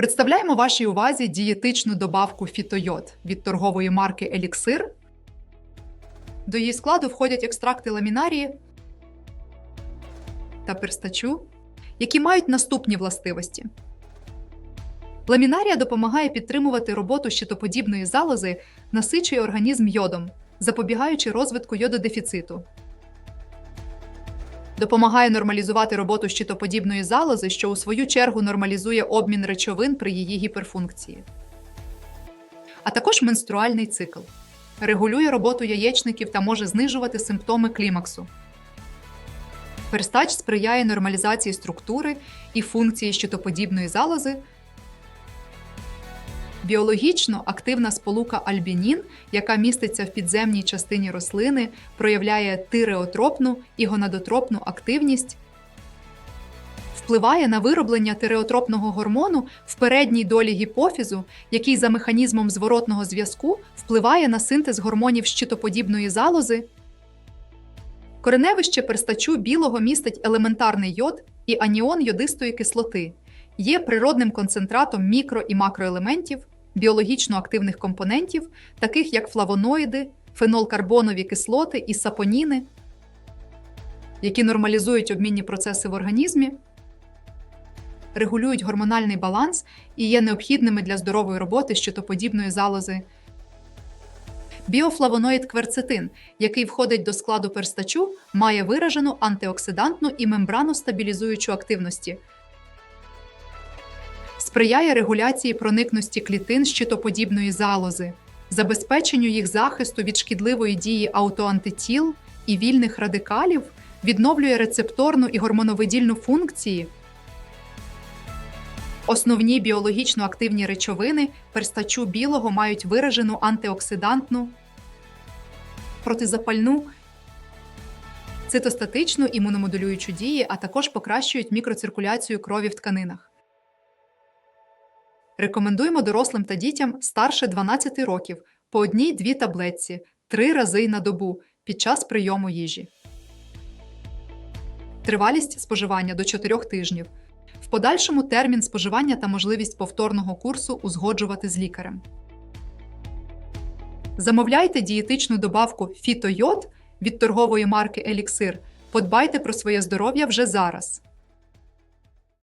Представляємо вашій увазі дієтичну добавку фітойод від торгової марки Еліксир. До її складу входять екстракти ламінарії та перстачу, які мають наступні властивості. Ламінарія допомагає підтримувати роботу щитоподібної залози, насичує організм йодом, запобігаючи розвитку йододефіциту. Допомагає нормалізувати роботу щитоподібної залози, що у свою чергу нормалізує обмін речовин при її гіперфункції. А також менструальний цикл. Регулює роботу яєчників та може знижувати симптоми клімаксу. Перстач сприяє нормалізації структури і функції щитоподібної залози. Біологічно активна сполука альбінін, яка міститься в підземній частині рослини, проявляє тиреотропну і гонадотропну активність, впливає на вироблення тиреотропного гормону в передній долі гіпофізу, який за механізмом зворотного зв'язку впливає на синтез гормонів щитоподібної залози. Кореневище перстачу білого містить елементарний йод і аніон йодистої кислоти, є природним концентратом мікро і макроелементів, біологічно активних компонентів, таких як флавоноїди, фенолкарбонові кислоти і сапоніни, які нормалізують обмінні процеси в організмі, регулюють гормональний баланс і є необхідними для здорової роботи щитоподібної залози. Біофлавоноїд кверцетин, який входить до складу перстачу, має виражену антиоксидантну і мембраностабілізуючу активності. Сприяє регуляції проникності клітин щитоподібної залози, забезпеченню їх захисту від шкідливої дії аутоантитіл і вільних радикалів, відновлює рецепторну і гормоновидільну функції. Основні біологічно активні речовини перстачу білого мають виражену антиоксидантну, протизапальну, цитостатичну імуномодулюючу дії, а також покращують мікроциркуляцію крові в тканинах. Рекомендуємо дорослим та дітям старше 12 років по одній-дві таблетці три рази на добу під час прийому їжі. Тривалість споживання до 4 тижнів. В подальшому термін споживання та можливість повторного курсу узгоджувати з лікарем. Замовляйте дієтичну добавку фітойод від торгової марки Еліксир. Подбайте про своє здоров'я вже зараз.